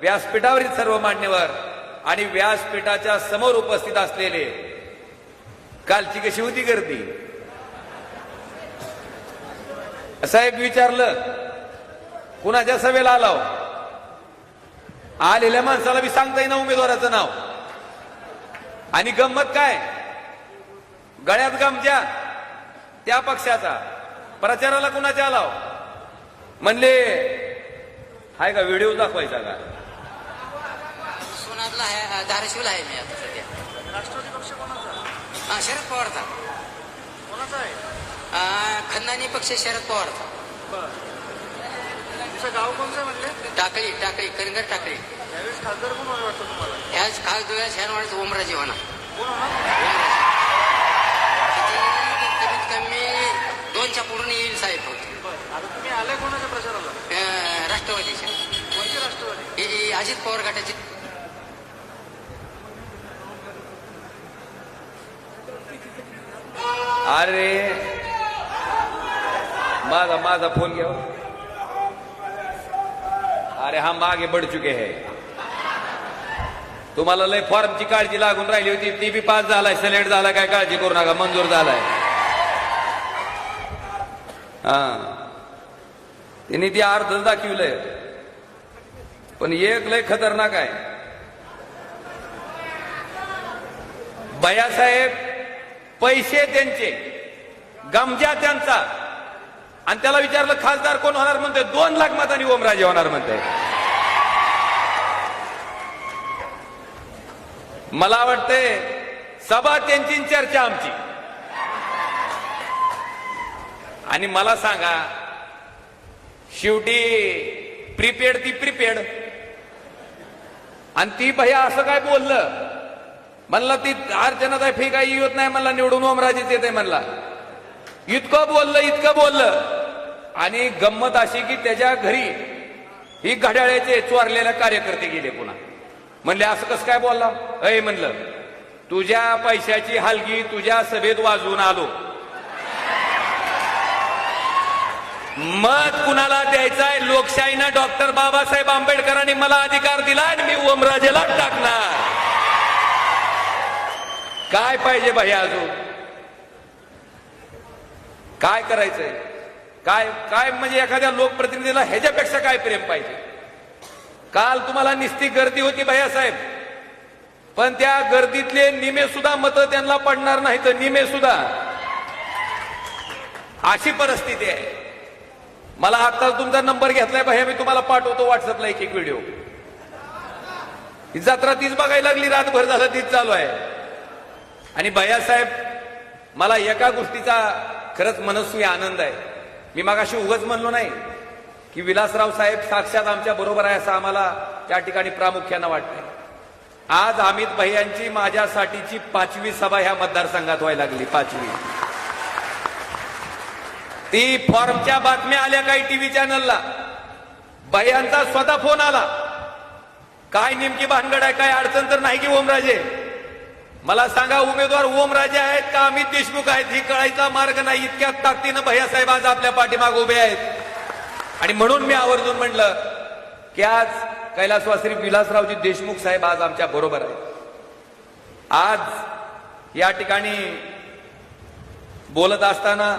व्यासपीठावरील सर्व मान्यवर आणि व्यासपीठाच्या समोर उपस्थित असलेले कालची कशी होती गर्दी? साहेब विचारलं कुणाच्या सभेला आलाव? आलेल्या माणसाला बी सांगता येईना उमेदवाराचं नाव. आणि गंमत काय? गळ्यात गमच्या त्या पक्षाचा. प्रचाराला कुणाच्या आलाव? म्हणले हाय का व्हिडिओ दाखवायचा का? सोनारला आहे धाराशिवला आहे मी आता सध्या. राष्ट्रवादी पक्ष कोणाचा हा शरद पवारचा. कोणाचा आहे? आ, खंदानी पक्ष शरद पवारचा. बर. तुमचं गाव कोणतं म्हणले टाकळी टाकळी करिंगर टाकळी. यावेळेस खासदार कोण वाटतं तुम्हाला? ह्याच खास डोळ्या शहरवाडीच ओमराजे होणार. कोण होणार? कमीत कमी दोनच्या पूर्ण येईल साहेब. आता तुम्ही आले कोणाच्या प्रचाराला? राष्ट्रवादीच्या. कोणती राष्ट्रवादी? अजित पवार गटाचे. अरे. माझा माझा फोन घ्या हो. अरे हा मागे बढ़ चुके है. तुम्हाला लय फॉर्मची काळजी लागून राहिली होती. ती बी पास झालाय सिलेक्ट झाला काय काळजी करू नका मंजूर झालाय. हा. तिने ती अर्धच दाखवलंय. पण एक लय खतरनाक आहे. बयासाहेब पैसे त्यांचे गमजा त्यांचा. आणि त्याला विचारलं खासदार कोण होणार म्हणतोय? दोन लाख मतांनी ओमराजे होणार म्हणते मला वाटतंय सभा त्यांची चर्चा आमची. आणि मला सांगा शेवटी प्रीपेड ती प्रीपेड आणि ती भैया असं काय बोललं? म्हणला ती अर्चनाचा फी काही येत नाही म्हणला निवडून ओमराजेच येते म्हणला. इतकं बोललं इतकं बोललं. आणि गंमत अशी की त्याच्या घरी ही घड्याळ्याचे चोरलेले कार्यकर्ते गेले पुन्हा. म्हणले असं कसं काय बोलला? अय म्हणलं तुझ्या पैशाची हलगी तुझ्या सभेत वाजवून आलो. मत कुणाला द्यायचंय? लोकशाहीनं डॉक्टर बाबासाहेब आंबेडकरांनी मला अधिकार दिला आणि मी ओमराजेला टाकणार. काय पाहिजे भाई अजून? काय करायचंय? काय काय म्हणजे एखाद्या लोकप्रतिनिधीला ह्याच्यापेक्षा काय प्रेम पाहिजे? काल तुम्हाला निस्ती गर्दी होती भैया साहेब. पण त्या गर्दीतले निमे सुद्धा मतं त्यांना पडणार नाही तर निमे सुद्धा. अशी परिस्थिती आहे. मला आत्ताच तुमचा नंबर घेतलाय भैया मी तुम्हाला पाठवतो व्हॉट्सअपला एक एक व्हिडिओ. ही जत्रा तीच बघायला लागली रातभर झालं तीच चालू आहे. आणि भैयासाहेब मला एका गोष्टीचा खरंच मनस्वी आनंद आहे. मी मागाशी उगच म्हणलो नाही की विलासराव साहेब साक्षात आमच्या बरोबर आहे असं आम्हाला त्या ठिकाणी प्रामुख्यानं वाटतंय. आज अमित भैयांची माझ्यासाठीची पाचवी सभा ह्या मतदारसंघात व्हायला लागली पाचवी. ती फॉर्मच्या बातम्या आल्या काही टीव्ही चॅनलला. भैयांचा स्वतः फोन आला. काय नेमकी भानगड आहे काय अडचण तर नाही की ओमराजे? मला सांगा उमेदवार ओमराजे आहेत का? अमित देशमुख आहेत? ही कळायचा मार्ग नाही. इतक्या ताकदीनं भैयासाहेब आज आपल्या पाठीमाग उभे आहेत. आणि म्हणून मी आवर्जून म्हटलं की आज कैलासवासी विलासरावजी देशमुख साहेब आज आमच्या बरोबर आहेत. आज या ठिकाणी बोलत असताना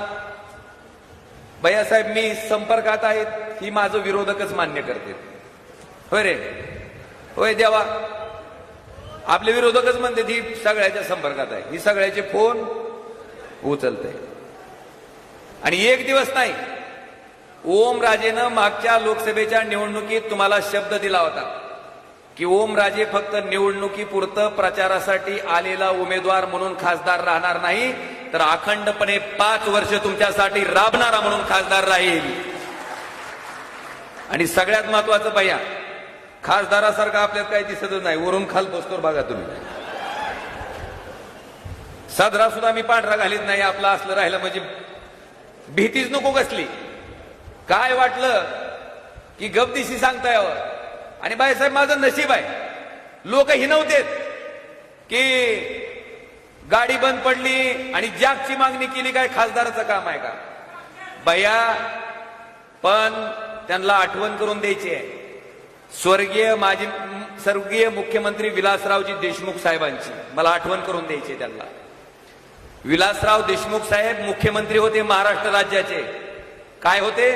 भैयासाहेब मी संपर्कात आहेत ही माझं विरोधकच मान्य करते होय रे? होय देवा. आपले विरोधकच म्हणते ही सगळ्याच्या संपर्कात आहे. ही सगळ्याचे फोन उचलते. आणि एक दिवस नाही ओम राजेनं मागच्या लोकसभेच्या निवडणुकीत तुम्हाला शब्द दिला होता की ओम राजे फक्त निवडणुकीपुरतं प्रचारासाठी आलेला उमेदवार म्हणून खासदार राहणार नाही तर अखंडपणे पाच वर्ष तुमच्यासाठी राबणारा म्हणून खासदार राहील. आणि सगळ्यात महत्वाचं भैया खासदारासारखं आपल्यात काही दिसतच नाही. वरून खाल बसतो बघा तुम्ही. साजरा सुद्धा मी पांढरा घालीत नाही आपला असलं राहिलं म्हणजे भीतीच नको कसली. काय वाटलं की गपदिशी सांगता यावं आणि बाईसाहेब माझं नशीब आहे. लोक हिनवतेत की गाडी बंद पडली आणि जॅकची मागणी केली काय खासदाराचं काम आहे का? बया पण त्यांना आठवण करून द्यायची आहे. स्वर्गीय माजी स्वर्गीय मुख्यमंत्री विलासरावजी देशमुख साहेबांची. मला आठवण करून द्यायची त्यांना. विलासराव देशमुख साहेब मुख्यमंत्री होते महाराष्ट्र राज्याचे. काय होते?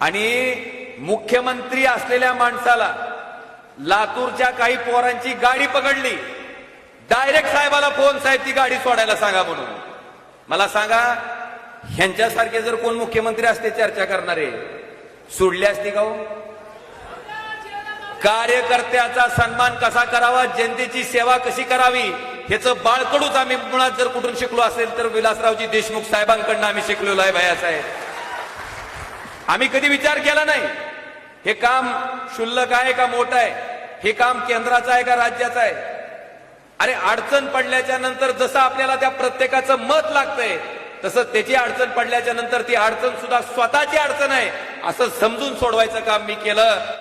आणि मुख्यमंत्री असलेल्या माणसाला लातूरच्या काही पोरांची गाडी पकडली. डायरेक्ट साहेबाला फोन साहेब ती गाडी सोडायला सांगा म्हणून. मला सांगा ह्यांच्यासारखे जर कोण मुख्यमंत्री असते चर्चा करणारे? सोडले असते का हो? कार्यकर्त्याचा सन्मान कसा करावा जनतेची सेवा कशी करावी ह्याचं बाळकडूच आम्ही मुळात जर कुठून शिकलो असेल तर विलासरावजी देशमुख साहेबांकडनं आम्ही शिकलेलो आहे भया साहेब. आम्ही कधी विचार केला नाही. हे काम शुल्लक आहे का मोठं आहे? हे काम केंद्राचं आहे का राज्याचं आहे? अरे अडचण पडल्याच्या नंतर जसं आपल्याला त्या प्रत्येकाचं मत लागतंय तसं त्याची अडचण पडल्याच्या नंतर ती अडचण सुद्धा स्वतःची अडचण आहे असं समजून सोडवायचं काम मी केलं.